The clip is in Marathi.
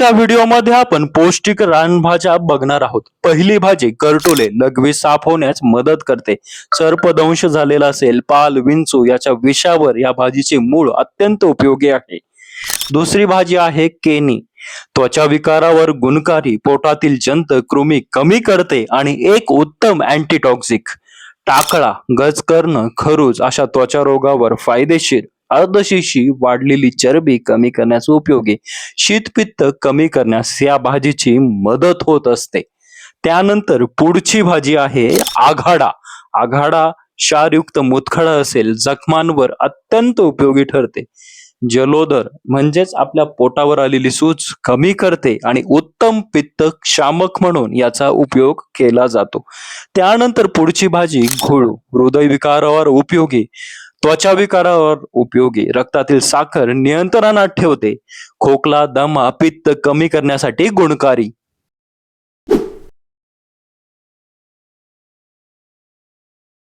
आजच्या व्हिडिओमध्ये आपण पौष्टिक रानभाज्या बघणार आहोत. पहिली भाजी करटोले. लघवी साफ होण्यास मदत करते. सर्पदंश झालेला असेल पाल विंचू याच्या विषावर या भाजीचे मूळ अत्यंत उपयोगी आहे. दुसरी भाजी आहे केनी त्वचा विकारावर गुणकारी पोटातील जंत कृमी कमी करते आणि एक उत्तम अँटीटॉक्सिक टाकळा गजकर्ण खरूज अशा त्वचा रोगावर फायदेशीर. अर्धशिशी वाढलेली चरबी कमी करण्यास उपयोगी. शीतपित्त कमी करण्यास या भाजीची मदत होत असते. त्यानंतर पुढची भाजी आहे आघाडा. आघाडा क्षारयुक्त मुतखडा असेल जखमांवर अत्यंत उपयोगी ठरते. जलोदर म्हणजेच आपल्या पोटावर आलेली सूज कमी करते आणि उत्तम पित्त शामक म्हणून याचा उपयोग केला जातो. त्यानंतर पुढची भाजी घोळू हृदयविकारावर उपयोगी. त्वचा विकारावर उपयोगी. रक्तातील साखर नियंत्रणात ठेवते. खोकला दमा पित्त कमी करण्यासाठी गुणकारी.